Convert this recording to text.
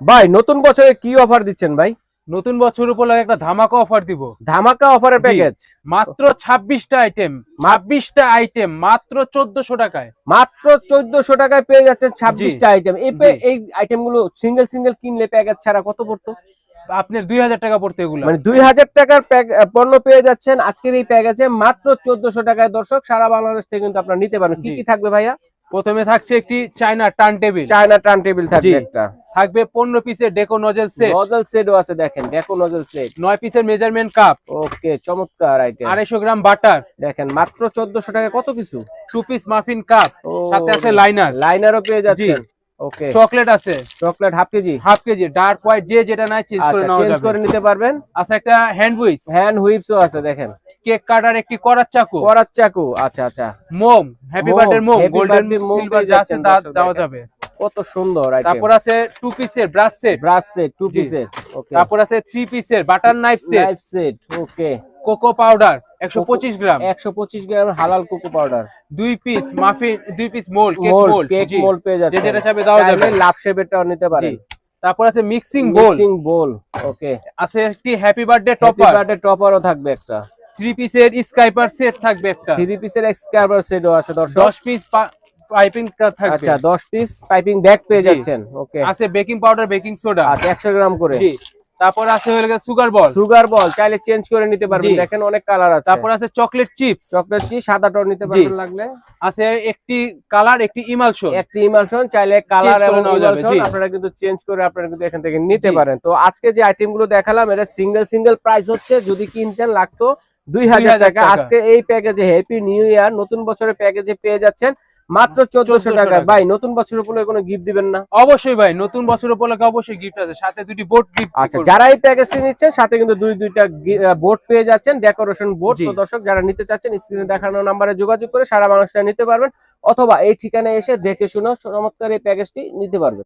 ভাই নতুন বছরে কি অফার দিচ্ছেন ভাই? নতুন বছর উপলক্ষে একটা ধামাকা অফার দিব। ধামাকা অফারের প্যাকেজ মাত্র ছাব্বিশটা আইটেম ছাব্বিশটা আইটেম মাত্র চোদ্দশো টাকায়। মাত্র চোদ্দশো টাকায় পেয়ে যাচ্ছেন ছাব্বিশটা আইটেম এই এই আইটেমগুলো সিঙ্গেল সিঙ্গেল কিনলে প্যাকেজ ছাড়া কত পড়তো? আপনার দুই হাজার টাকা পড়তে এগুলো। মানে দুই হাজার টাকার প্যাক- পণ্য পেয়ে যাচ্ছেন আজকের এই প্যাকেজে মাত্র চোদ্দশো টাকায়। দর্শক সারা বাংলাদেশ থেকে কিন্তু আপনারা নিতে পারেন। কি কি থাকবে ভাইয়া? প্রথমে থাকছে একটি China turn table. China turn table থাকবে একটা। থাকবে পনেরো পিসের ডেকো নজেল সেট। নজল সেটও আছে দেখেন ডেকো নজল সেট। নয় পিসের মেজারমেন্ট কাপ। ওকে চমৎকার আইটেম আড়াইশো গ্রাম বাটার। দেখেন মাত্র চোদ্দশো টাকা কত কিছু টু পিস মাফিন কাপ সাথে আছে লাইনার লাইনারও পেয়ে যাচ্ছেন। ওকে চকলেট আছে। Chocolate half KG? Half KG. Dark white যে যেটা নাই চেঞ্জ করে আচ্ছা নেওয়া চেঞ্জ করে নিতে পারবেন। আছে একটা হ্যান্ড উইচ হ্যান্ড হুইপসও আছে দেখেন। কেক কাটার একটি করার চাকু। করার চাকু আচ্ছা আচ্ছা। মোম হ্যাপি বার্থডে মোম গোল্ডেন মোম সিলভার যা আছে তা দেওয়া যাবে। কত সুন্দর আইটেম তারপর আছে টু পিসের brush set brush set two পিসের ওকে তারপর আছে থ্রি পিসের butter knife set life set okay cocoa powder একশো পঁচিশ গ্রাম। 125 গ্রাম হালাল কোকো পাউডার। দুই পিস মাফিন দুই piece mould cake mould mould cake mould পেয়ে যাচ্ছে যেটা চাইবে যাবে। লাভ শেপেরটাও নিতে পারেন। তারপর আছে mixing bowl mixing bowl okay আছে একটি happy birthday topper topper birthday টপারও থাকবে একটা। থ্রি পিসের স্কাইপার সেট থাকবে একটা। থ্রি পিসের এক্সকার্বার সেটও আছে দর্শক। দশ পিস পাইপিং থাকবে। আচ্ছা 10 পিস পাইপিং ব্যাগ পেয়ে যাচ্ছেন ওকে আছে বেকিং পাউডার বেকিং সোডা আচ্ছা 100 গ্রাম করে। জি। তারপর আছে গেছে সুগার বল সুগার বল চাইলে চেঞ্জ করে নিতে পারবেন। দেখেন অনেক কালার আছে। তারপর আছে চকলেট চিপস চকলেট চি সাদাটাও নিতে পারবেন লাগলে। আছে একটি কালার একটি ইমালশন একটি ইমালশন চাইলে কালার এবং ইমালশন আপনারা কিন্তু চেঞ্জ করে আপনারা কিন্তু এখান থেকে নিতে পারেন। তো আজকে যে আইটেমগুলো দেখালাম এটা সিঙ্গেল সিঙ্গেল প্রাইস হচ্ছে। যদি কিনতেন লাগতো দুই হাজার 2000 টাকা। টাকা। আজকে এই প্যাকেজে হ্যাপি নিউ ইয়ার নতুন বছরের প্যাকেজে পেয়ে যাচ্ছেন মাত্র চোদ্দশো 1400 টাকা। টাকা। ভাই নতুন বছর উপলক্ষে কোনো গিফট দিবেন না? অবশ্যই ভাই নতুন বছর উপলক্ষে অবশ্যই গিফট আছে। সাথে দুটি বোর্ড গিফট আচ্ছা যারা এই প্যাকেজটি নিচ্ছেন সাথে কিন্তু দুই দুইটা বোর্ড পেয়ে যাচ্ছেন ডেকোরেশন বোর্ড তো দর্শক যারা নিতে চাচ্ছেন স্ক্রিনে দেখানো নাম্বারে যোগাযোগ করে সারা মানুষটা নিতে পারবেন অথবা এই ঠিকানায় এসে দেখে শুনে চমৎকার এই প্যাকেজটি নিতে পারবেন।